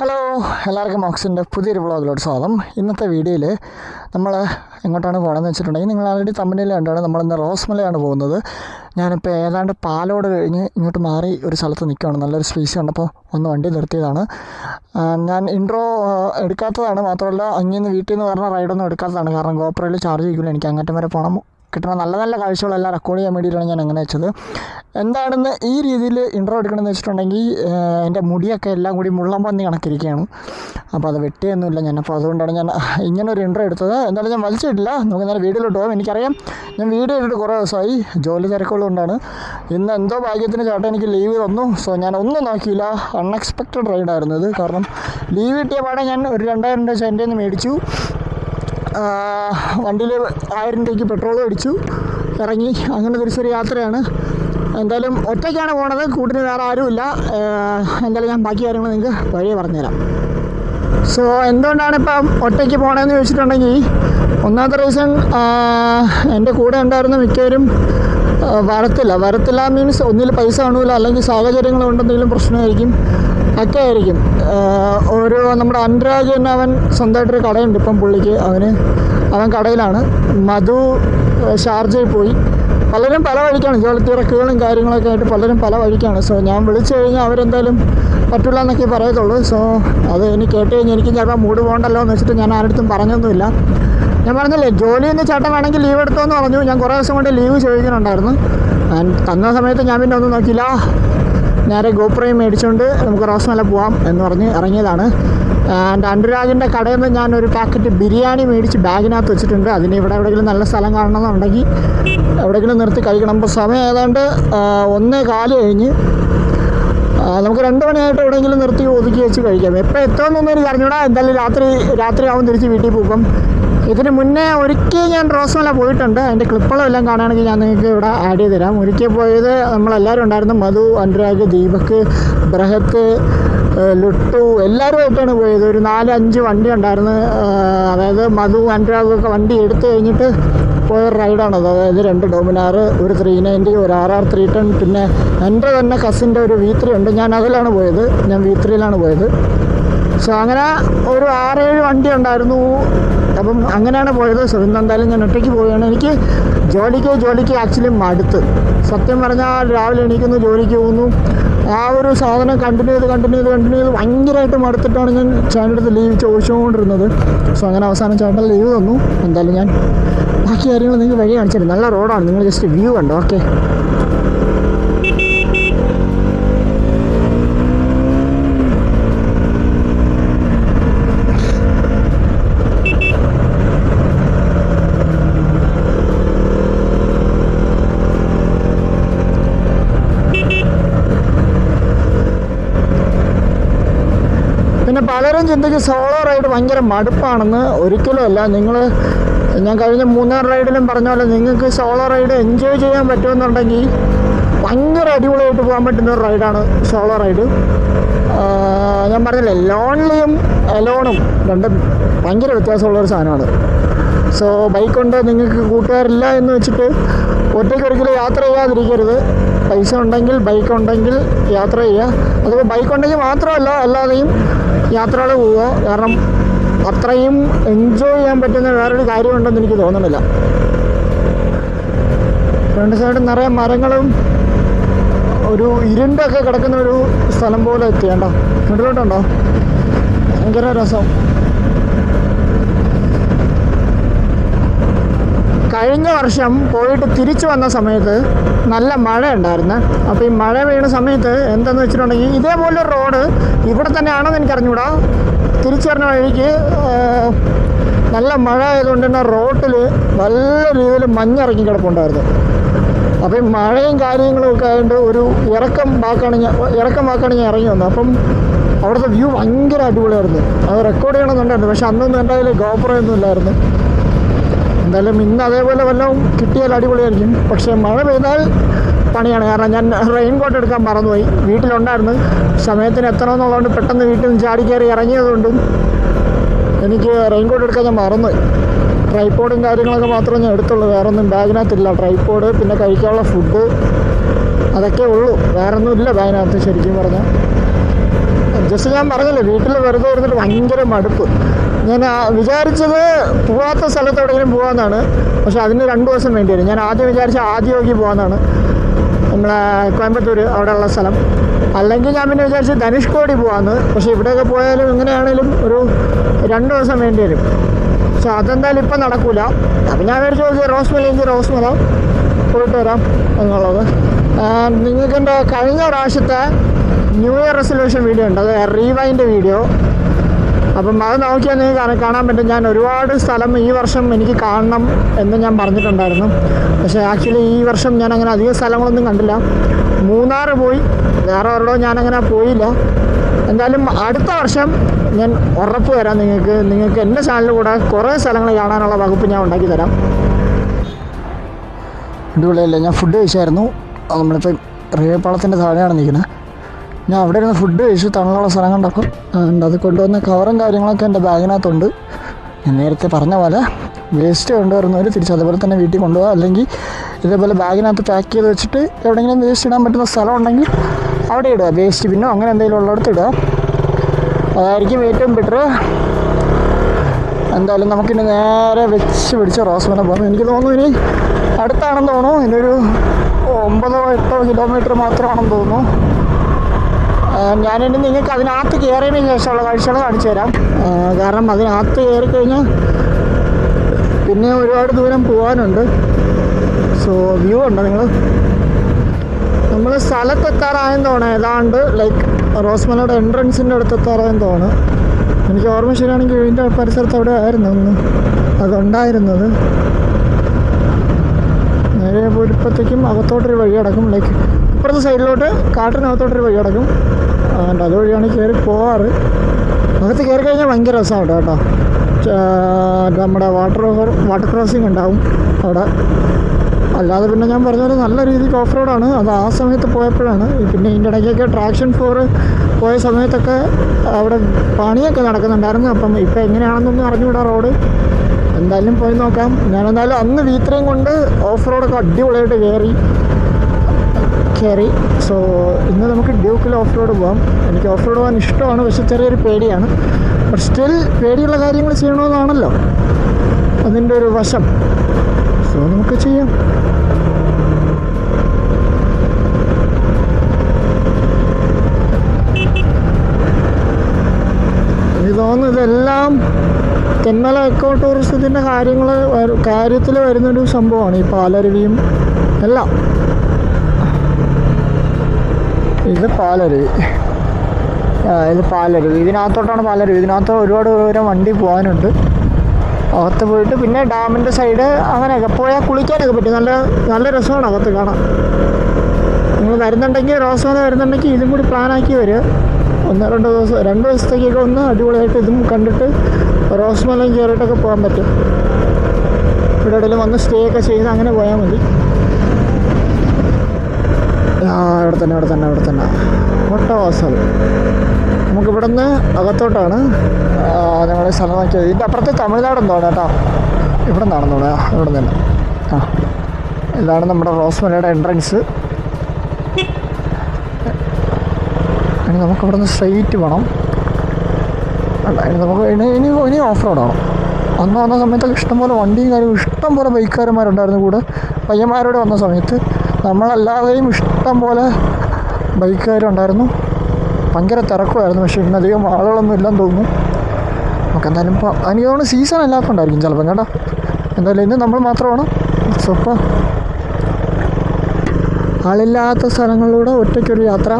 Hello എല്ലാവർക്കും ഓക്സിന്റെ പുതിയൊരു വ്ളോഗിലോട്ട് സ്വാഗതം. ഇന്നത്തെ വീഡിയോയിൽ നമ്മൾ എങ്ങോട്ടാണ് പോകണമെന്ന് വെച്ചിട്ടുണ്ടെങ്കിൽ നിങ്ങൾ ആൾറെഡി തമ്മിൽ കണ്ടാണ് നമ്മളിന്ന് റോസ്മലയാണ് പോകുന്നത്. ഞാനിപ്പോൾ ഏതാണ്ട് പാലോട് കഴിഞ്ഞ് ഇങ്ങോട്ട് മാറി ഒരു സ്ഥലത്ത് നിൽക്കുകയാണ് നല്ലൊരു സ്പേസ് കണ്ടപ്പോൾ ഒന്ന് വണ്ടി നിർത്തിയതാണ്. ഞാൻ ഇൻട്രോ എടുക്കാത്തതാണ്. മാത്രമല്ല അങ്ങിന്ന് വീട്ടിൽ നിന്ന് പറഞ്ഞ റൈഡൊന്നും എടുക്കാത്തതാണ്. കാരണം ഗോപ്രയിൽ ചാർജ് ചെയ്യിക്കില്ല എനിക്ക് അങ്ങോട്ടും വരെ പോകണം കിട്ടുന്ന നല്ല നല്ല കാഴ്ചകളെല്ലാം റെക്കോർഡ് ചെയ്യാൻ വേണ്ടിയിട്ടാണ് ഞാൻ അങ്ങനെ വെച്ചത്. എന്താണെന്ന് ഈ രീതിയിൽ ഇൻട്രോ എടുക്കണമെന്ന് വെച്ചിട്ടുണ്ടെങ്കിൽ എന്റെ മുടിയൊക്കെ എല്ലാം കൂടി മുള്ളം പന്നി കണക്കിരിക്കുകയാണ്. അപ്പോൾ അത് വെട്ടിയൊന്നുമില്ല ഞാൻ. അപ്പോൾ അതുകൊണ്ടാണ് ഞാൻ ഇങ്ങനെ ഒരു ഇൻട്രോ എടുത്തത്. എന്തായാലും ഞാൻ വലിച്ചിട്ടില്ല. നമുക്ക് നേരെ വീഡിയോയിലോട്ട് പോകും. എനിക്കറിയാം ഞാൻ വീഡിയോ ഇട്ടിട്ട് കുറേ ദിവസമായി. ജോലി തിരക്കുള്ളതുകൊണ്ടാണ് ഇന്ന് എന്തോ ഭാഗ്യത്തിന് ചേട്ടൻ എനിക്ക് ലീവ് തന്നു. സോ ഞാൻ ഒന്നും നോക്കിയില്ല. അൺഎക്സ്പെക്റ്റഡ് റൈഡായിരുന്നു ഇത്. കാരണം ലീവ് കിട്ടിയ പാടെ ഞാൻ ഒരു രണ്ടായിരം രൂപ എന്റെ മേടിച്ചു. വണ്ടിയിൽ ആയിരം രൂപയ്ക്ക് പെട്രോൾ അടിച്ചു ഇറങ്ങി. അങ്ങനെ തിരിച്ചൊരു യാത്രയാണ്. എന്തായാലും ഒറ്റയ്ക്കാണ് പോണത് കൂട്ടിന് വേറെ ആരുമില്ല. എന്തായാലും ഞാൻ ബാക്കി കാര്യങ്ങൾ നിങ്ങൾക്ക് വഴിയെ പറഞ്ഞുതരാം. സോ എന്തുകൊണ്ടാണ് ഇപ്പം ഒറ്റയ്ക്ക് പോകണമെന്ന് ചോദിച്ചിട്ടുണ്ടെങ്കിൽ ഒന്നാമത്തെ റീസൺ എന്റെ കൂടെ ഉണ്ടായിരുന്ന മിക്കവരും വരത്തില്ല. വരത്തില്ല മീൻസ് ഒന്നിൽ പൈസ കാണൂല അല്ലെങ്കിൽ സാഹചര്യങ്ങൾ കൊണ്ടെന്തെങ്കിലും പ്രശ്നമായിരിക്കും. ഒക്കെ ആയിരിക്കും ഒരു നമ്മുടെ അനുരാഗ് തന്നെ അവൻ സ്വന്തമായിട്ടൊരു കടയുണ്ട് ഇപ്പം പുള്ളിക്ക്. അവന് അവൻ കടയിലാണ്. മധു ഷാർജയിൽ പോയി. പലരും പല വഴിക്കാണ്. ജോലി തിരക്കുകളും കാര്യങ്ങളൊക്കെ ആയിട്ട് പലരും പല വഴിക്കാണ്. സോ ഞാൻ വിളിച്ചു കഴിഞ്ഞാൽ അവരെന്തായാലും പറ്റില്ല എന്നൊക്കെ പറയത്തുള്ളൂ. സോ അത് ഇനി കേട്ട് കഴിഞ്ഞാൽ എനിക്ക് ചിലപ്പോൾ മൂട് പോകണ്ടല്ലോ എന്ന് വെച്ചിട്ട് ഞാൻ ആരുടെ പറഞ്ഞൊന്നുമില്ല. ഞാൻ പറഞ്ഞില്ലേ ജോലി എന്ന് ചേട്ടൻ വേണമെങ്കിൽ ലീവ് എടുത്തോന്ന് പറഞ്ഞു. ഞാൻ കുറേ ദിവസം കൊണ്ട് ലീവ് ചോദിക്കുന്നുണ്ടായിരുന്നു. ഞാൻ തന്ന സമയത്ത് ഞാൻ പിന്നെ ഒന്നും നോക്കിയില്ല. നേരെ ഗോപ്രയും മേടിച്ചുകൊണ്ട് നമുക്ക് റോസ്മല പോവാം എന്ന് പറഞ്ഞ് ഇറങ്ങിയതാണ്. ആൻഡ് അനുരാഗിന്റെ കടയിൽ നിന്ന് ഞാനൊരു പാക്കറ്റ് ബിരിയാണി മേടിച്ച് ബാഗിനകത്ത് വെച്ചിട്ടുണ്ട്. അതിന് ഇവിടെ എവിടെയെങ്കിലും നല്ല സ്ഥലം കാണണമെന്നുണ്ടെങ്കിൽ എവിടെയെങ്കിലും നിർത്തി കഴിക്കണം. അപ്പോൾ സമയം ഏതാണ്ട് ഒന്നേ കാൽ കഴിഞ്ഞ് നമുക്ക് രണ്ട് മണിയായിട്ട് എവിടെയെങ്കിലും നിർത്തി ഒതുക്കി വെച്ച് കഴിക്കാം. എപ്പോൾ എത്തുമെന്നൊന്നും എനിക്ക് അറിഞ്ഞൂടാ. എന്തായാലും രാത്രി രാത്രിയാവും തിരിച്ച് വീട്ടിൽ പോകും ഇതിന് മുന്നേ ഒരിക്കൽ ഞാൻ റോസ്മല പോയിട്ടുണ്ട്. അതിന്റെ ക്ലിപ്പുകളും എല്ലാം കാണുകയാണെങ്കിൽ ഞാൻ നിങ്ങൾക്ക് ഇവിടെ ആഡ് ചെയ്ത് തരാം. ഒരിക്കൽ പോയത് നമ്മളെല്ലാവരും ഉണ്ടായിരുന്നു. മധു അനുരാഗ് ദീപക് ബ്രഹത്ത് ലുട്ടു എല്ലാവരുമായിട്ടാണ് പോയത്. ഒരു നാല് അഞ്ച് വണ്ടി ഉണ്ടായിരുന്നു. അതായത് മധു അനുരാഗൊക്കെ വണ്ടി എടുത്തു കഴിഞ്ഞിട്ട് പോയ റൈഡാണത് അതായത് രണ്ട് ഡോമിനാർ ഒരു ത്രീ നയന്റി ഒരു ആർ ആർ ത്രീ ടെൻ പിന്നെ എന്റെ തന്നെ കസിന്റെ ഒരു വി ത്രീ ഉണ്ട്. ഞാൻ അതിലാണ് പോയത്. ഞാൻ വി ത്രീയിലാണ് പോയത്. സോ അങ്ങനെ ഒരു ആറേഴ് വണ്ടി ഉണ്ടായിരുന്നു. അപ്പം അങ്ങനെയാണ് പോയത്. എന്തായാലും ഞാൻ ഒറ്റയ്ക്ക് പോവുകയാണ്. എനിക്ക് ജോലിക്ക് ജോലിക്ക് ആക്ച്വലി മടുത്ത്. സത്യം പറഞ്ഞാൽ രാവിലെ എണീക്കുന്നു ജോലിക്ക് പോകുന്നു. ആ ഒരു സാധനം കണ്ടിന്യൂ ചെയ്ത് കണ്ടിന്യൂ ചെയ്ത് കണ്ടിന്യൂ ചെയ്ത് ഭയങ്കരമായിട്ട് മടുത്തിട്ടാണ് ഞാൻ ചേട്ടന്റെ ലീവ് ചോദിച്ചുകൊണ്ടിരുന്നത്. സോ അങ്ങനെ അവസാനം ചേട്ടൻ ലീവ് തന്നു എന്തായാലും ഞാൻ ബാക്കി കാര്യങ്ങൾ നിങ്ങൾക്ക് വഴി കാണിച്ചിട്ട് നല്ല റോഡാണ് നിങ്ങൾ ജസ്റ്റ് വ്യൂ കണ്ടോ? ഓക്കെ പിന്നെ ചിന്തിച്ച് സോളോ റൈഡ് ഭയങ്കര മടുപ്പാണെന്ന് ഒരിക്കലും അല്ല. നിങ്ങൾ ഞാൻ കഴിഞ്ഞ മൂന്നാർ റൈഡിലും പറഞ്ഞ പോലെ നിങ്ങൾക്ക് സോളോ റൈഡ് എൻജോയ് ചെയ്യാൻ പറ്റുമെന്നുണ്ടെങ്കിൽ ഭയങ്കര അടിപൊളിയായിട്ട് പോകാൻ പറ്റുന്ന ഒരു റൈഡാണ് സോളോ റൈഡ് ഞാൻ പറഞ്ഞില്ലേ ലോൺലിയും അലോണും രണ്ടും ഭയങ്കര വ്യത്യാസമുള്ളൊരു സാധനമാണ്. സോ ബൈക്ക് കൊണ്ട് നിങ്ങൾക്ക് കൂട്ടുകാരില്ല എന്ന് വെച്ചിട്ട് ഒറ്റയ്ക്ക് ഒരിക്കലും യാത്ര ചെയ്യാതിരിക്കരുത്. പൈസ ഉണ്ടെങ്കിൽ ബൈക്ക് ഉണ്ടെങ്കിൽ യാത്ര ചെയ്യുക. അതുപോലെ ബൈക്ക് ഉണ്ടെങ്കിൽ മാത്രമല്ല അല്ലാതെയും യാത്രകൾ പോവുക. കാരണം അത്രയും എൻജോയ് ചെയ്യാൻ പറ്റുന്ന വേറൊരു കാര്യമുണ്ടെന്ന് എനിക്ക് തോന്നുന്നില്ല. രണ്ട് സൈഡ് നിറയെ മരങ്ങളും ഒരു ഇരുണ്ടൊക്കെ കിടക്കുന്ന ഒരു സ്ഥലം പോലെ എത്തിയണ്ടോ മുന്നിലോട്ടുണ്ടോ ഭയങ്കര രസം. കഴിഞ്ഞ വർഷം പോയിട്ട് തിരിച്ചു വന്ന സമയത്ത് നല്ല മഴ ഉണ്ടായിരുന്നു അപ്പോൾ ഈ മഴ വീണ സമയത്ത് എന്തെന്ന് വെച്ചിട്ടുണ്ടെങ്കിൽ ഇതേപോലെ റോഡ് ഇവിടെ തന്നെയാണെന്ന് എനിക്ക് അറിഞ്ഞൂടാ തിരിച്ചു വരുന്ന വഴിക്ക് നല്ല മഴ ആയതുകൊണ്ട് തന്നെ റോട്ടിൽ നല്ല രീതിയിൽ മഞ്ഞിറങ്ങി കിടപ്പുണ്ടായിരുന്നു. അപ്പോൾ ഈ മഴയും കാര്യങ്ങളും ഒക്കെ ആയതുകൊണ്ട് ഒരു ഇറക്കം വാക്കാണ് ഞാൻ ഇറക്കം വാക്കാണ് ഞാൻ ഇറങ്ങി വന്നത് അപ്പം അവിടുത്തെ വ്യൂ ഭയങ്കര അടിപൊളിയായിരുന്നു. അത് റെക്കോർഡ് ചെയ്യണമെന്നുണ്ടായിരുന്നു. പക്ഷെ അന്നൊന്നും എന്റെ കയ്യിൽ ഗോപുരം ഒന്നും ഇല്ലായിരുന്നു. എന്തായാലും ഇന്ന് അതേപോലെ വല്ലതും കിട്ടിയാൽ അടിപൊളിയായിരിക്കും. പക്ഷേ മഴ പെയ്താൽ പണിയാണ്. കാരണം ഞാൻ റെയിൻ കോട്ട് എടുക്കാൻ മറന്നുപോയി. വീട്ടിലുണ്ടായിരുന്നു. സമയത്തിന് എത്തണമെന്നുള്ളതുകൊണ്ട് പെട്ടെന്ന് വീട്ടിൽ നിന്ന് ചാടി കയറി ഇറങ്ങിയതുകൊണ്ടും എനിക്ക് റെയിൻ കോട്ട് എടുക്കാൻ ഞാൻ മറന്നുപോയി. ട്രൈപ്പോഡും കാര്യങ്ങളൊക്കെ മാത്രമേ ഞാൻ എടുത്തുള്ളൂ. വേറൊന്നും ബാഗിനകത്തില്ല. ട്രൈപ്പോഡ് പിന്നെ കഴിക്കാനുള്ള ഫുഡ് അതൊക്കെ ഉള്ളൂ. വേറെ ഒന്നും ഇല്ല ബാഗിനകത്ത് ശരിക്കും പറഞ്ഞാൽ. ജസ്റ്റ് ഞാൻ പറഞ്ഞില്ലേ വീട്ടിൽ വെറുതെ ഇരുന്നിട്ട് ഭയങ്കര മടുപ്പ്. ഞാൻ വിചാരിച്ചത് പോവാത്ത സ്ഥലത്ത് എവിടെയെങ്കിലും പോകാമെന്നാണ് പക്ഷെ അതിന് രണ്ട് ദിവസം വേണ്ടി വരും. ഞാൻ ആദ്യം വിചാരിച്ച ആദ്യമൊക്കെ പോകാമെന്നാണ് നമ്മളെ കോയമ്പത്തൂർ അവിടെയുള്ള സ്ഥലം. അല്ലെങ്കിൽ ഞാൻ പിന്നെ വിചാരിച്ച് ധനുഷ്കോടി പോകാമെന്ന് പക്ഷെ ഇവിടെയൊക്കെ പോയാലും എങ്ങനെയാണേലും ഒരു രണ്ട് ദിവസം വേണ്ടി വരും. പക്ഷെ അതെന്തായാലും ഇപ്പം നടക്കില്ല അപ്പം ഞാൻ വിചാരിച്ചു നോക്കി റോസ് മലയെങ്കിൽ റോസ് മല പോയിട്ട് വരാം എന്നുള്ളത്. നിങ്ങൾക്ക് എന്റെ കഴിഞ്ഞ പ്രാവശ്യത്തെ ന്യൂ ഇയർ റെസൊല്യൂഷൻ വീഡിയോ ഉണ്ട്? അത് റീവൈന്റെ വീഡിയോ? അപ്പം അത് നോക്കിയാൽ നിങ്ങൾക്ക് കാണാൻ- പറ്റും. ഞാൻ ഒരുപാട് സ്ഥലം ഈ വർഷം എനിക്ക് കാണണം എന്ന് ഞാൻ പറഞ്ഞിട്ടുണ്ടായിരുന്നു. പക്ഷേ ആക്ച്വലി ഈ വർഷം ഞാൻ അങ്ങനെ അധികം സ്ഥലങ്ങളൊന്നും കണ്ടില്ല. മൂന്നാർ പോയി. വേറെ ഒരിടവും ഞാനങ്ങനെ പോയില്ല. എന്തായാലും അടുത്ത വർഷം ഞാൻ ഉറപ്പ് തരാം നിങ്ങൾക്ക്. നിങ്ങൾക്ക് എന്റെ ചാനലിൽ കൂടെ കുറേ സ്ഥലങ്ങൾ കാണാനുള്ള വകുപ്പ് ഞാൻ ഉണ്ടാക്കി തരാം. അടിപൊളിയല്ലേ? ഞാൻ ഫുഡ് കഴിച്ചായിരുന്നു. നമ്മളിപ്പോൾ റെയിൽവേ പാളത്തിന്റെ താഴെയാണ് നിൽക്കുന്നത്. ഞാൻ അവിടെ ഇരുന്ന് ഫുഡ് കഴിച്ചു തണലുള്ള സ്ഥലം കണ്ടപ്പോൾ ഉണ്ട് അത് കൊണ്ടുവന്ന കവറും കാര്യങ്ങളൊക്കെ എന്റെ ബാഗിനകത്തുണ്ട് ഞാൻ നേരത്തെ പറഞ്ഞ പോലെ വേസ്റ്റ് കൊണ്ടുവരുന്നവർ തിരിച്ച് അതുപോലെ തന്നെ വീട്ടിൽ കൊണ്ടുപോകുക അല്ലെങ്കിൽ ഇതേപോലെ ബാഗിനകത്ത് പാക്ക് ചെയ്ത് വെച്ചിട്ട് എവിടെയെങ്കിലും വേസ്റ്റ് ഇടാൻ പറ്റുന്ന സ്ഥലം ഉണ്ടെങ്കിൽ അവിടെ ഇടുക. വേസ്റ്റ് പിന്നോ അങ്ങനെ എന്തെങ്കിലും ഉള്ളിടത്ത് ഇടുക. അതായിരിക്കും ഏറ്റവും ബെറ്റർ എന്തായാലും നമുക്കിനി നേരെ വെച്ച് പിടിച്ച റോസ്മല പോകാം. എനിക്ക് തോന്നുന്നു ഇനി അടുത്താണെന്ന് തോന്നുന്നു. ഇനിയൊരു ഒമ്പതോ എട്ടോ കിലോമീറ്റർ മാത്രമാണെന്ന് തോന്നുന്നു. ഞാനിനി നിങ്ങൾക്ക് അതിനകത്ത് കയറിയതിന് ശേഷമുള്ള കാഴ്ചകൾ കാണിച്ചു തരാം. കാരണം അതിനകത്ത് കയറി കഴിഞ്ഞാൽ പിന്നെ ഒരുപാട് ദൂരം പോകാനുണ്ട് സോ വ്യൂ ഉണ്ട് നിങ്ങൾ നമ്മൾ സ്ഥലത്തെത്താറായെന്ന് തോന്നുന്നു ഏതാണ്ട് ലൈക്ക് റോസ്മലയുടെ എൻട്രൻസിന്റെ അടുത്ത് എത്താറായെന്ന് തോന്നുന്നു എനിക്ക് ഓർമ്മ ശരിയാണെങ്കിൽ ഇതിന്റെ പരിസരത്ത് അവിടെ ആയിരുന്നു ഒന്ന് അതുണ്ടായിരുന്നത് നേരെ പോയപ്പോഴത്തേക്കും അകത്തോട്ടൊരു വഴി അടക്കും ലൈക്ക് ഇപ്പുറത്തെ സൈഡിലോട്ട് കാട്ടിനകത്തോട്ടൊരു വഴി അടക്കും അതുകൊണ്ട് അതുവഴിയാണ് കയറി പോവാറ്. അകത്ത് കയറി കഴിഞ്ഞാൽ ഭയങ്കര രസമാണ് കേട്ടോ. നമ്മുടെ വാട്ടർ വാട്ടർ ക്രോസിംഗ് ഉണ്ടാവും അവിടെ. അല്ലാതെ പിന്നെ ഞാൻ പറഞ്ഞ പോലെ നല്ല രീതിക്ക് ഓഫ് റോഡാണ് അത് ആ സമയത്ത് പോയപ്പോഴാണ്. പിന്നെ ഇതിന്റെ ഇടയ്ക്കൊക്കെ ട്രാക്ഷൻ ഫോർ പോയ സമയത്തൊക്കെ അവിടെ പണിയൊക്കെ നടക്കുന്നുണ്ടായിരുന്നു. അപ്പം ഇപ്പം എങ്ങനെയാണെന്നൊന്നും അറിഞ്ഞുകൂടാ റോഡ് എന്തായാലും പോയി നോക്കാം. ഞാനെന്തായാലും അന്ന് വീത്രയും കൊണ്ട് ഓഫ് റോഡൊക്കെ അടിപൊളിയായിട്ട് കയറി. കയറി. സോ ഇന്ന് നമുക്ക് ഡ്യൂക്കിൽ ഓഫ് റോഡ് പോകാം എനിക്ക് ഓഫ് റോഡ് പോകാൻ ഇഷ്ടമാണ് പക്ഷെ ചെറിയൊരു പേടിയാണ്. ബട്ട് സ്റ്റിൽ പേടിയുള്ള കാര്യങ്ങൾ ചെയ്യണമെന്നാണല്ലോ അതിന്റെ ഒരു വശം. സോ നമുക്ക് ചെയ്യാം. ഇതെല്ലാം തെന്മല എക്കോ ടൂറിസത്തിന്റെ കാര്യങ്ങൾ കാര്യത്തിൽ വരുന്നൊരു സംഭവമാണ് ഈ പാലരുവിയും എല്ലാം. ഇത് പാലരുവി ഇത് പാലരുവി ഇതിനകത്തോട്ടാണ് പാലരുവി ഇതിനകത്ത് ഒരുപാട് ദൂരം വണ്ടി പോകാനുണ്ട്. അകത്ത് പോയിട്ട് പിന്നെ ഡാമിന്റെ സൈഡ് അങ്ങനെയൊക്കെ പോയാൽ കുളിക്കാനൊക്കെ പറ്റും. നല്ല നല്ല രസമാണ് അകത്ത് കാണാൻ. നിങ്ങൾ വരുന്നുണ്ടെങ്കിൽ റോസ് വന്ന് വരുന്നുണ്ടെങ്കിൽ ഇതും കൂടി പ്ലാനാക്കി വരിക. ഒന്ന് രണ്ട് ദിവസം രണ്ട് ദിവസത്തേക്കൊക്കെ ഒന്ന് അടിപൊളിയായിട്ട് ഇതും കണ്ടിട്ട് റോസ് മലയും കയറിയിട്ടൊക്കെ പോകാൻ പറ്റും. ഇവിടെ എവിടെയെങ്കിലും വന്ന് സ്റ്റേ ഒക്കെ ചെയ്ത് അങ്ങനെ പോയാൽ മതി. ആ ഇവിടെ തന്നെ ഇവിടെ തന്നെ ഇവിടെ തന്നെ. ഒട്ടവാസൽ നമുക്ക് ഇവിടെ നിന്ന് അകത്തോട്ടാണ്. ഞങ്ങൾ സ്ഥലം നോക്കിയത് ഇതിന്റെ അപ്പുറത്ത് തമിഴ്നാടെന്ന് തോന്നുന്നു കേട്ടോ. ഇവിടെ നിന്നാണെന്ന് തോന്നുന്നു. ആ, ഇവിടെ നിന്ന് ആ ഇതാണ് നമ്മുടെ റോസ്മലയുടെ എൻട്രൻസ്. ഇനി നമുക്ക് നിന്ന് സ്ട്രെയിറ്റ് പോകണം അല്ല ഇനി നമുക്ക് ഇനി ഇനി ഇനി ഓഫ് റോഡാണ് അന്ന് വന്ന സമയത്തൊക്കെ ഇഷ്ടംപോലെ വണ്ടിയും കാര്യവും ഇഷ്ടംപോലെ ബൈക്കുകാരന്മാരുണ്ടായിരുന്നു കൂടെ. പയ്യന്മാരോട് വന്ന സമയത്ത് നമ്മളല്ലാതെയും ഇഷ്ടം പോലെ ബൈക്കുകാരുണ്ടായിരുന്നു. ഭയങ്കര തിരക്കുമായിരുന്നു. പക്ഷേ ഇന്നധികം ആളുകളൊന്നും ഇല്ലെന്ന് തോന്നുന്നു. നമുക്ക് എന്തായാലും ഇപ്പോൾ എനിക്ക് തോന്നുന്നു സീസൺ അല്ലാത്തതുകൊണ്ടായിരിക്കും ചിലപ്പം കേട്ടോ. എന്തായാലും ഇന്ന് നമ്മൾ മാത്രമാണ്. സൂപ്പർ ആളില്ലാത്ത സ്ഥലങ്ങളിലൂടെ ഒറ്റയ്ക്കൊരു യാത്ര.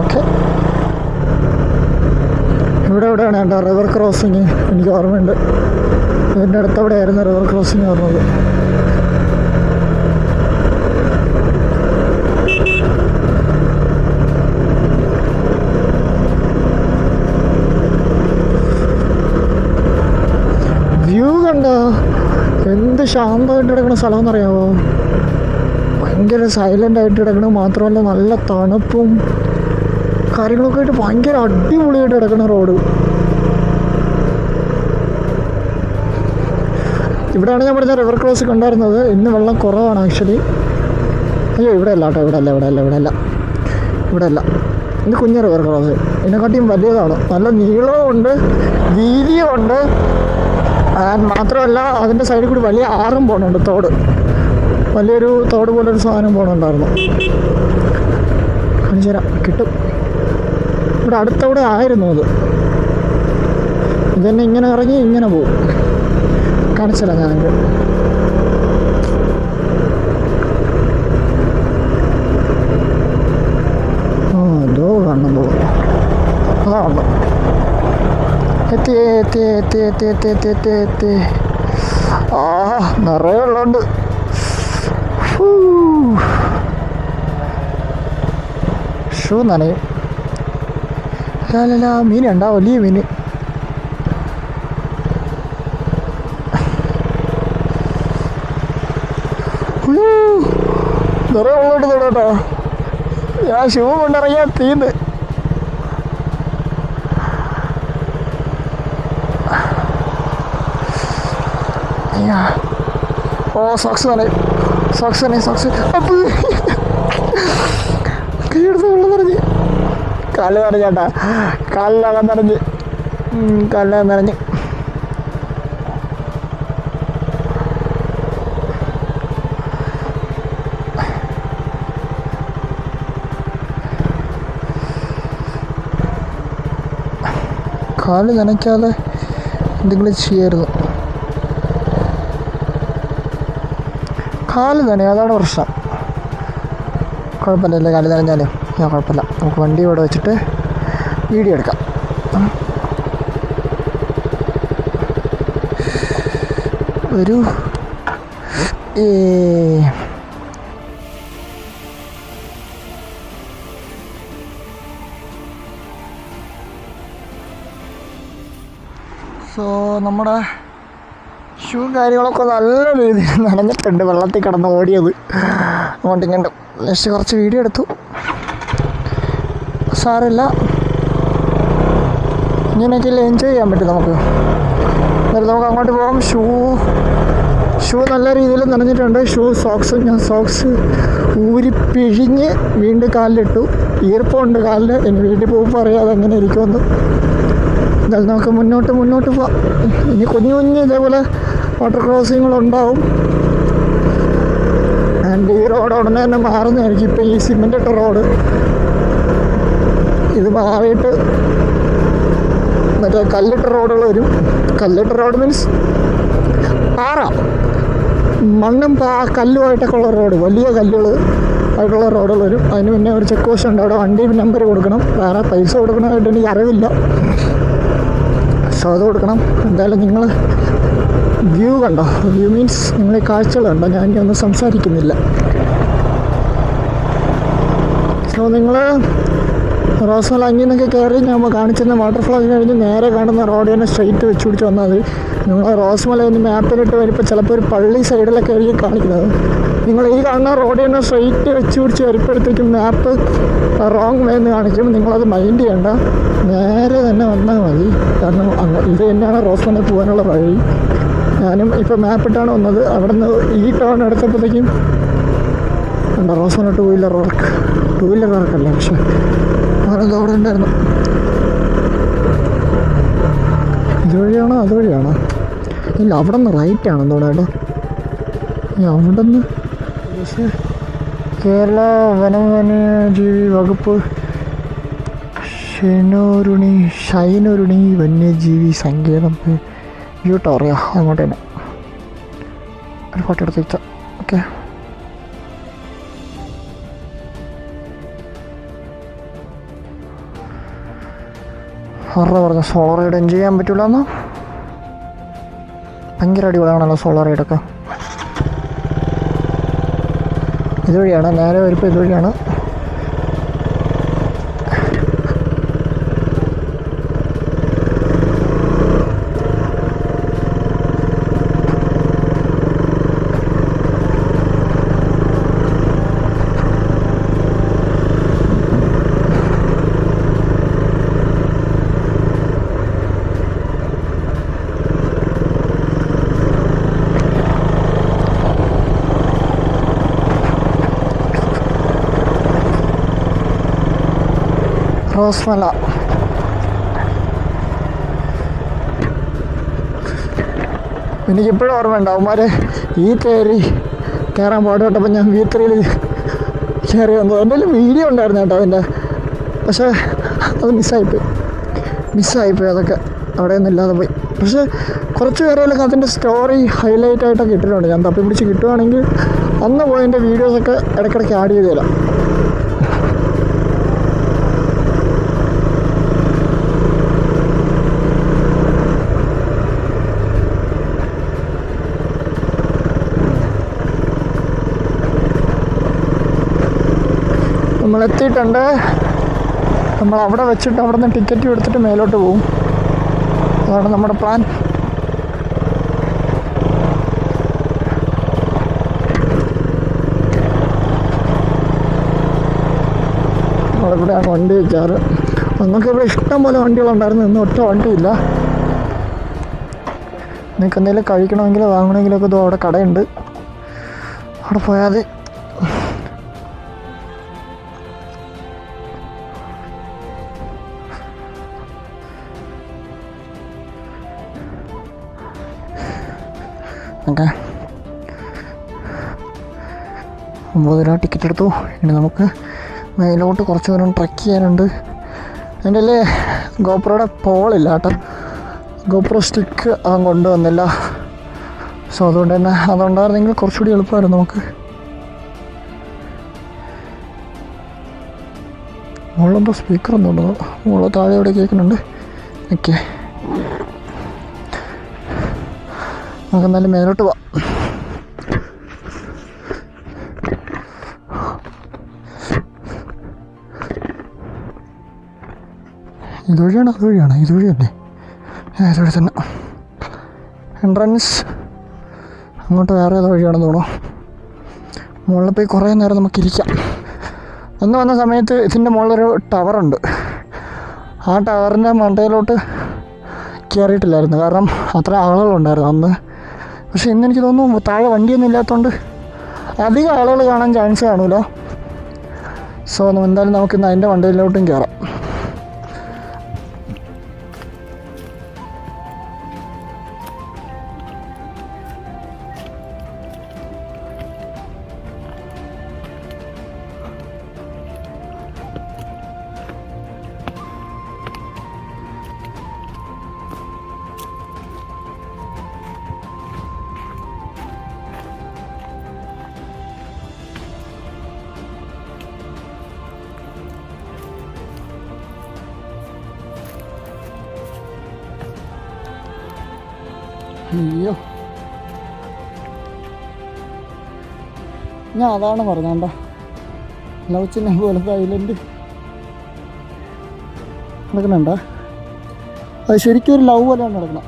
ഓക്കെ ഇവിടെ എവിടെയാണ് കേട്ടോ റിവർ ക്രോസിങ് എനിക്ക് ഓർമ്മയുണ്ട്. ഇതിന്റെ അടുത്തവിടെയായിരുന്നു റിവർ ക്രോസിങ് പറഞ്ഞത് വ്യൂ കണ്ടോ എന്ത് ശാന്തമായിട്ട് കിടക്കുന്ന സ്ഥലം എന്നറിയാമോ ഭയങ്കര സൈലന്റ് ആയിട്ട് കിടക്കണം മാത്രമല്ല നല്ല തണുപ്പും കാര്യങ്ങളൊക്കെ ആയിട്ട് ഭയങ്കര അടിപൊളിയായിട്ട് കിടക്കുന്ന റോഡ് ഇവിടെയാണ് ഞാൻ പറഞ്ഞ റിവർ ക്രോസ് കണ്ടായിരുന്നത്. ഇന്ന് വെള്ളം കുറവാണ് ആക്ച്വലി അയ്യോ ഇവിടെ അല്ല കേട്ടോ ഇവിടെ അല്ല ഇവിടെ അല്ല ഇവിടെ അല്ല ഇവിടെ അല്ല ഇത് കുഞ്ഞ് റിവർ ക്രോസ് ഇതിനെക്കാട്ടിയും വലിയതാണ്. നല്ല നീളമുണ്ട് വീതിയുമുണ്ട്. മാത്രമല്ല അതിന്റെ സൈഡിൽ കൂടി വലിയ ആറും പോകണുണ്ട് തോട്. വലിയൊരു തോട് പോലൊരു സാധനം പോകണുണ്ടായിരുന്നു കാണിച്ചു തരാം കിട്ടും. ഇവിടെ അടുത്തവിടെ ആയിരുന്നു അത്. ഇതന്നെ ഇങ്ങനെ ഇറങ്ങി ഇങ്ങനെ പോകും കാണിച്ചല്ല ഞാൻ ആ എന്തോ കാണണം പോകും ആ എത്തി എത്തി എത്തി എത്തി എത്തി എത്തി എത്തി എത്തി ആ നിറയെ വെള്ളമുണ്ട്. ഷൂ നനയും ലാലല മീനുണ്ടാ വലിയ മീൻ നിറയെ വെള്ളമുണ്ട് കേട്ടോ ഞാൻ ഷൂ കൊണ്ടിറങ്ങിയാൽ തീന്ന് ഓ സോക്സ് തന്നെ സോക്സ് തന്നെ സോക്സ് അപ്പ് കൈയെടുത്ത് വെള്ളം നിറഞ്ഞ് കാൽ നിറഞ്ഞേട്ടാ കാലിലകം നിറഞ്ഞ് കാലിലകം നിറഞ്ഞ് കാൽ നനയ്ക്കാതെ എന്തെങ്കിലും ചെയ്യായിരുന്നു. കാൽ നനയും അതാണ് പ്രശ്നം കുഴപ്പമില്ലല്ലേ കാൽ നനഞ്ഞാലും ഞാൻ കുഴപ്പമില്ല. നമുക്ക് വണ്ടി ഇവിടെ വെച്ചിട്ട് വീഡിയോ എടുക്കാം. ഒരു ഏ സോ നമ്മുടെ ഷൂ കാര്യങ്ങളൊക്കെ നല്ല രീതിയിൽ നനഞ്ഞിട്ടുണ്ട് വെള്ളത്തിൽ കിടന്ന് ഓടിയത്. അങ്ങോട്ട് ഇങ്ങോട്ട്. ജസ്റ്റ് കുറച്ച് വീഡിയോ എടുത്തു. സാറില്ല ഇങ്ങനെയൊക്കെയല്ലേ എൻജോയ് ചെയ്യാൻ പറ്റും നമുക്ക്. എന്നാലും നമുക്ക് അങ്ങോട്ട് പോകാം. ഷൂ ഷൂ നല്ല രീതിയിൽ നനഞ്ഞിട്ടുണ്ട്. ഷൂ സോക്സ് ഞാൻ സോക്സ് ഊരി പിഴിഞ്ഞ് വീണ്ടും കാലിലിട്ടു. ഈർപ്പമുണ്ട് കാലിൽ ഇനി വീട്ടിൽ പോകുമ്പോൾ അറിയാതെ എങ്ങനെ ഇരിക്കുമെന്ന്. എന്നാലും നമുക്ക് മുന്നോട്ട് മുന്നോട്ട് പോവാം. ഇനി കുഞ്ഞു കുഞ്ഞ് ഇതേപോലെ വാട്ടർ ക്രോസിങ്ങുകളുണ്ടാവും ആൻഡ് ഈ റോഡ് ഉടനെ തന്നെ മാറുന്നതായിരിക്കും. ഇപ്പം ഈ സിമെന്റ് ഇട്ട റോഡ് ഇത് മാറിയിട്ട് മറ്റേ കല്ലിട്ട റോഡുകൾ വരും. കല്ലിട്ട റോഡ് മീൻസ് പാറ. മണ്ണും പാ കല്ലുമായിട്ടൊക്കെ ഉള്ള റോഡ് വലിയ കല്ലുകൾ ആയിട്ടുള്ള റോഡുകൾ വരും. അതിന് പിന്നെ ഒരു ചെക്ക് പോസ്റ്റ് ഉണ്ട്. അവിടെ വണ്ടി നമ്പർ കൊടുക്കണം. വേറെ പൈസ കൊടുക്കണമായിട്ട് എനിക്ക് അറിവില്ല. സോ അത് കൊടുക്കണം. എന്തായാലും നിങ്ങൾ വ്യൂ കണ്ടോ? വ്യൂ മീൻസ് നിങ്ങൾ ഈ കാഴ്ചകൾ കണ്ടോ? ഞാൻ ഇനി ഒന്നും സംസാരിക്കുന്നില്ല. സോ നിങ്ങൾ റോസമല അങ്ങിൽ നിന്നൊക്കെ കയറി ഞാൻ കാണിച്ചിരുന്ന വാട്ടർഫാൾ കഴിഞ്ഞ് നേരെ കാണുന്ന റോഡ് തന്നെ സ്ട്രെയിറ്റ് വെച്ച് പിടിച്ച് വന്നാൽ മതി. നിങ്ങൾ റോസ്മല ഒന്ന് മാപ്പിലിട്ട് വരുമ്പോൾ ചിലപ്പോൾ ഒരു പള്ളി സൈഡിലൊക്കെ ആയിരിക്കും കാണിക്കുന്നത്. നിങ്ങൾ ഈ കാണുന്ന റോഡ് തന്നെ സ്ട്രെയിറ്റ് വെച്ച് പിടിച്ച് വരുമ്പോഴത്തേക്കും മാപ്പ് റോങ് വേ എന്ന് കാണിക്കും നിങ്ങളത് മൈൻഡ് ചെയ്യണ്ട. നേരെ തന്നെ വന്നാൽ മതി. കാരണം ഇത് തന്നെയാണ് റോസ്മല പോകാനുള്ള വഴി. ഞാനും ഇപ്പോൾ മാപ്പിട്ടാണ് വന്നത്. അവിടെ നിന്ന് ഈ ടൗൺ എടുത്തപ്പോഴത്തേക്കും എന്താ Rosemala two wheeler work two wheeler വർക്കല്ല പക്ഷേ അവരെന്താ അവിടെ ഉണ്ടായിരുന്നു. ഇതുവഴിയാണോ? അതുവഴിയാണോ? ഇല്ല അവിടെ നിന്ന് റൈറ്റ് ആണ് തോന്നുന്നു കേട്ടോ. അവിടെ നിന്ന് പക്ഷേ കേരള വനം വന്യജീവി വകുപ്പ് ഷെനോരുണി ഷൈനൊരുണി വന്യജീവി സങ്കേതം. യൂട്ടോ അറിയാം അങ്ങോട്ട് തന്നെ. ഒരു ഫോട്ടോ എടുത്ത് വെച്ചാൽ ഓക്കെ അവരുടെ പറഞ്ഞു സോളർ റൈഡ് എൻജോയ് ചെയ്യാൻ പറ്റില്ല എന്നോ ഭയങ്കര അടിപൊളിയാണല്ലോ സോളർ റൈഡൊക്കെ ഇതുവഴിയാണ് നേരെ വരുമ്പോൾ ഇതുവഴിയാണ്. റോസ്മല. എനിക്കിപ്പോഴും ഓർമ്മയുണ്ട് മാരെ ഈ കയറി കയറാൻ പാടുപെട്ടപ്പോൾ ഞാൻ വി ത്രീയിൽ കയറി വന്നത്. എന്റെ വീഡിയോ ഉണ്ടായിരുന്നു കേട്ടോ അതിന്റെ. പക്ഷേ അത് മിസ്സായിപ്പോയി മിസ്സായിപ്പോയി അതൊക്കെ. അവിടെ ഒന്നും ഇല്ലാതെ പോയി. പക്ഷേ കുറച്ച് പേരെല്ലാം അതിന്റെ സ്റ്റോറി ഹൈലൈറ്റ് ആയിട്ടൊക്കെ ഇട്ടിട്ടുണ്ട്. ഞാൻ തപ്പി പിടിച്ച് കിട്ടുവാണെങ്കിൽ അന്ന് പോയതിന്റെ വീഡിയോസൊക്കെ ഇടയ്ക്കിടയ്ക്ക് ആഡ് ചെയ്ത് തരാം. നമ്മൾ എത്തിയിട്ടുണ്ട് നമ്മൾ അവിടെ വെച്ചിട്ട് അവിടെ നിന്ന് ടിക്കറ്റ് എടുത്തിട്ട് മേലോട്ട് പോകും അതാണ് നമ്മുടെ പ്ലാൻ അവിടെ വണ്ടി വയ്ക്കാറ് നിങ്ങൾക്ക് ഇവിടെ ഇഷ്ടം പോലെ വണ്ടികളുണ്ടായിരുന്നു. ഇന്ന് ഒറ്റ വണ്ടിയില്ല. നിങ്ങൾക്ക് എന്തെങ്കിലും കഴിക്കണമെങ്കിലോ വാങ്ങണമെങ്കിലോ ഒക്കെ ഇതോ അവിടെ കടയുണ്ട്. അവിടെ പോയാൽ ഓക്കെ ഒമ്പത് രൂപ ടിക്കറ്റ് എടുത്തു. ഇനി നമുക്ക് മേലോട്ട് കുറച്ച് നേരം ട്രക്ക് ചെയ്യാനുണ്ട്. എന്റെ അല്ലേ ഗോപ്രോയുടെ പോളില്ല കേട്ടോ. ഗോപ്രോ സ്റ്റിക്ക് അവൻ കൊണ്ടുവന്നില്ല. സോ അതുകൊണ്ട് തന്നെ അതുണ്ടായിരുന്നെങ്കിൽ കുറച്ചുകൂടി എളുപ്പമായിരുന്നു നമുക്ക്. മുകളിലെന്തോ സ്പീക്കർ ഒന്നുണ്ടോ മുകളിൽ താഴെ എവിടെ കേൾക്കുന്നുണ്ട്? ഓക്കെ നമുക്ക് എന്തായാലും മേലോട്ട് പോവാം. ഇതുവഴിയാണോ അതുവഴിയാണോ ഇതുവഴിയല്ലേ ഇതുവഴി തന്നെ. എൻട്രൻസ് അങ്ങോട്ട് വേറെ ഏതോ വഴിയാണെന്ന് തോന്നുന്നു. മുകളിൽ പോയി കുറേ നേരം നമുക്ക് ഇരിക്കാം. അന്ന് വന്ന സമയത്ത് ഇതിന്റെ മുകളിലൊരു ടവറുണ്ട് ആ ടവറിന്റെ മണ്ടയിലോട്ട് കയറിയിട്ടില്ലായിരുന്നു കാരണം അത്ര ആളുകളുണ്ടായിരുന്നു അന്ന്. പക്ഷെ ഇന്ന് എനിക്ക് തോന്നുന്നു താഴെ വണ്ടിയൊന്നും ഇല്ലാത്തതുകൊണ്ട് അധികം ആളുകൾ കാണാൻ ചാൻസ് കാണൂല. സോ എന്തായാലും നമുക്കിന്ന് അതിന്റെ വണ്ടിയിലോട്ടും കയറാം അയ്യോ. ഞാൻ അതാണ് പറഞ്ഞാണ്ട. ലവ് ചിന്നെ പോലത്തെ ഐലൻഡ് നടക്കണണ്ട? അത് ശരിക്കും ഒരു ലവ് പോലെയാണ് നടക്കണം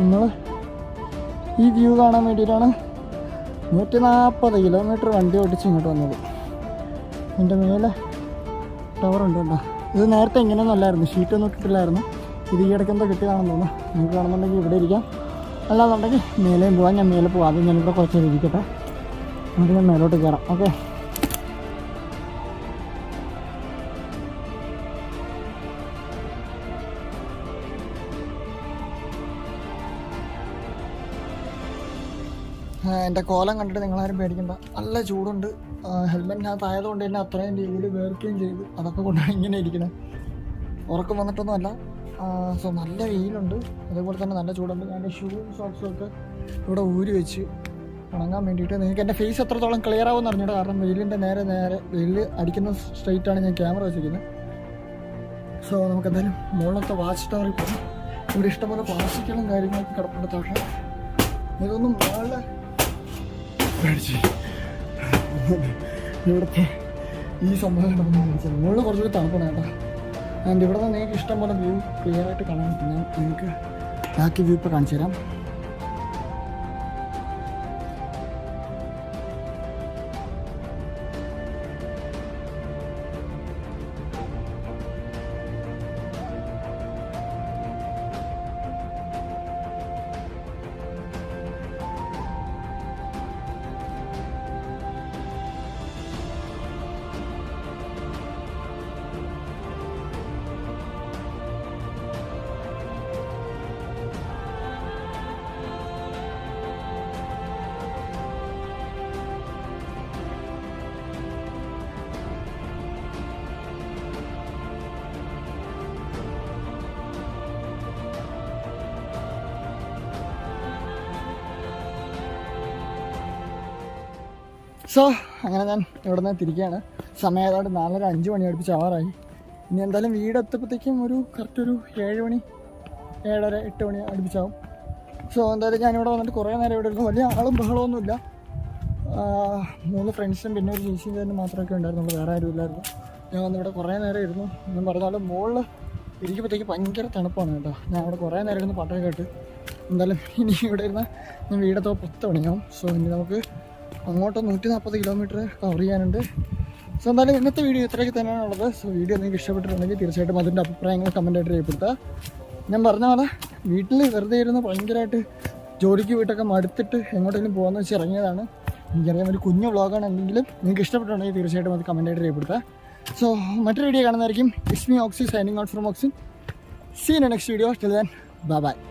നമ്മൾ ഈ വ്യൂ കാണാൻ വേണ്ടിയിട്ടാണ് നൂറ്റി നാൽപ്പത് കിലോമീറ്റർ വണ്ടി ഓടിച്ച് ഇങ്ങോട്ട് വന്നത്. എന്റെ മേലെ ടവർ ഉണ്ട് കേട്ടോ. ഇത് നേരത്തെ ഇങ്ങനെയൊന്നും അല്ലായിരുന്നു ഷീറ്റൊന്നും ഇട്ടിട്ടില്ലായിരുന്നു. ഇത് ഈ ഇടയ്ക്ക് കിട്ടിയതാണെന്ന് തോന്നുന്നു. നിങ്ങൾക്ക് കാണുന്നുണ്ടെങ്കിൽ ഇവിടെ ഇരിക്കാം. അല്ലാന്നുണ്ടെങ്കിൽ മേലെയും പോകാം ഞാൻ മേലെ പോകാം അത് ഞാനിവിടെ കുറച്ച് ഇരിക്കട്ടെ. എന്നിട്ട് ഞാൻ മേലോട്ട് കയറാം. ഓക്കെ എന്റെ കോലം കണ്ടിട്ട് നിങ്ങളാരും പേടിക്കണ്ട. നല്ല ചൂടുണ്ട്. ഹെൽമെറ്റിനകത്ത് ആയതുകൊണ്ട് തന്നെ അത്രയും രീതിയിൽ വേർക്കുകയും ചെയ്തു. അതൊക്കെ കൊണ്ടാണ് ഇങ്ങനെ ഇരിക്കുന്നത് ഉറക്കം വന്നിട്ടൊന്നുമല്ല. സോ നല്ല വെയിലുണ്ട്. അതേപോലെ തന്നെ നല്ല ചൂടുണ്ട്. ഞാൻ ഷൂവും സോക്സും ഒക്കെ ഇവിടെ ഊരി വെച്ച് ഉണങ്ങാൻ വേണ്ടിയിട്ട് നിങ്ങൾക്ക് എന്റെ ഫേസ് എത്രത്തോളം ക്ലിയർ ആവുമെന്ന് അറിഞ്ഞിട്ട് കാരണം വെയിലിന്റെ നേരെ നേരെ വെയിൽ അടിക്കുന്ന സ്ട്രൈറ്റാണ് ഞാൻ ക്യാമറ വെച്ചിരിക്കുന്നത്. സോ നമുക്ക് എന്തായാലും മുകളിലത്തെ വാച്ച് ടവറിൽ പോകാം. ഇവിടെ ഇഷ്ടംപോലെ പ്ലാസ്റ്റിക്കുകളും കാര്യങ്ങളൊക്കെ കിടപ്പുണ്ട്. താഴെ ഇതൊന്നും മുകളിൽ പേടിച്ച്. ഇവിടുത്തെ ഈ സംഭവം നടന്നു മുകളിൽ കുറച്ചുകൂടി തണുപ്പാണ് കേട്ടോ. ആൻഡ് ഇവിടെ നിന്ന് നിങ്ങൾക്ക് ഇഷ്ടം പോലെ വ്യൂ ക്ലിയർ ആയിട്ട് കാണാൻ പറ്റും ഞാൻ നിങ്ങൾക്ക് ബാക്കി വ്യൂ ഇപ്പോൾ കാണിച്ചു തരാം സോ അങ്ങനെ ഞാൻ ഇവിടെ നിന്ന് തിരിക്കുകയാണ് സമയം ഏതാണ്ട് നാലര അഞ്ച് മണി അടുപ്പിച്ച് ആറായി. ഇനി എന്തായാലും വീട് എത്തുമ്പോഴത്തേക്കും ഒരു കറക്റ്റ് ഒരു ഏഴ് മണി ഏഴര എട്ട് മണി അടുപ്പിച്ചാവും. സോ എന്തായാലും ഞാനിവിടെ വന്നിട്ട് കുറേ നേരം ഇവിടെ ഇരുന്നു. വലിയ ആളും ബഹളമൊന്നുമില്ല. മൂന്ന് ഫ്രണ്ട്സും പിന്നെ ഒരു ചേച്ചിയും തന്നെ മാത്രമൊക്കെ ഉണ്ടായിരുന്നുള്ളൂ. വേറെ ആരും ഇല്ലായിരുന്നു. ഞാൻ വന്നിവിടെ കുറേ നേരം ഇരുന്നു. എന്നും പറഞ്ഞാലും മുകളിൽ ഇരിക്കുമ്പോഴത്തേക്ക് ഭയങ്കര തണുപ്പാണ് കേട്ടോ. ഞാൻ അവിടെ കുറേ നേരം ഇരുന്ന് പാട്ടൊക്കെ കേട്ട്. എന്തായാലും ഇനി ഇവിടെ ഇരുന്ന് ഞാൻ വീടത്തോ പത്ത് മണിയാവും. സോ ഇനി നമുക്ക് അങ്ങോട്ട് നൂറ്റി നാൽപ്പത് കിലോമീറ്റർ കവർ ചെയ്യാനുണ്ട്. സോ എന്തായാലും ഇന്നത്തെ വീഡിയോ ഇത്രയൊക്കെ തന്നെയാണ് ഉള്ളത്. സോ വീഡിയോ നിങ്ങൾക്ക് ഇഷ്ടപ്പെട്ടിട്ടുണ്ടെങ്കിൽ തീർച്ചയായിട്ടും അതിന്റെ അഭിപ്രായങ്ങൾ കമന്റായിട്ട് രേഖപ്പെടുത്തുക. ഞാൻ പറഞ്ഞ പോലെ വീട്ടിൽ വെറുതെ ഇരുന്ന് ഭയങ്കരമായിട്ട് ജോലിക്ക് വീട്ടൊക്കെ മടുത്തിട്ട് എങ്ങോട്ടെങ്കിലും പോകാമെന്ന് വെച്ച് ഇറങ്ങിയതാണ്. എനിക്കറിയാം ഒരു കുഞ്ഞു വ്ളോഗാണ് എന്തെങ്കിലും നിങ്ങൾക്ക് ഇഷ്ടപ്പെട്ടുണ്ടെങ്കിൽ തീർച്ചയായിട്ടും അത് കമന്റായിട്ട് രേഖപ്പെടുത്തുക. സോ മറ്റൊരു വീഡിയോ കാണുന്നതായിരിക്കും. Is me oxy signing out from auxin seen next video till then bye bye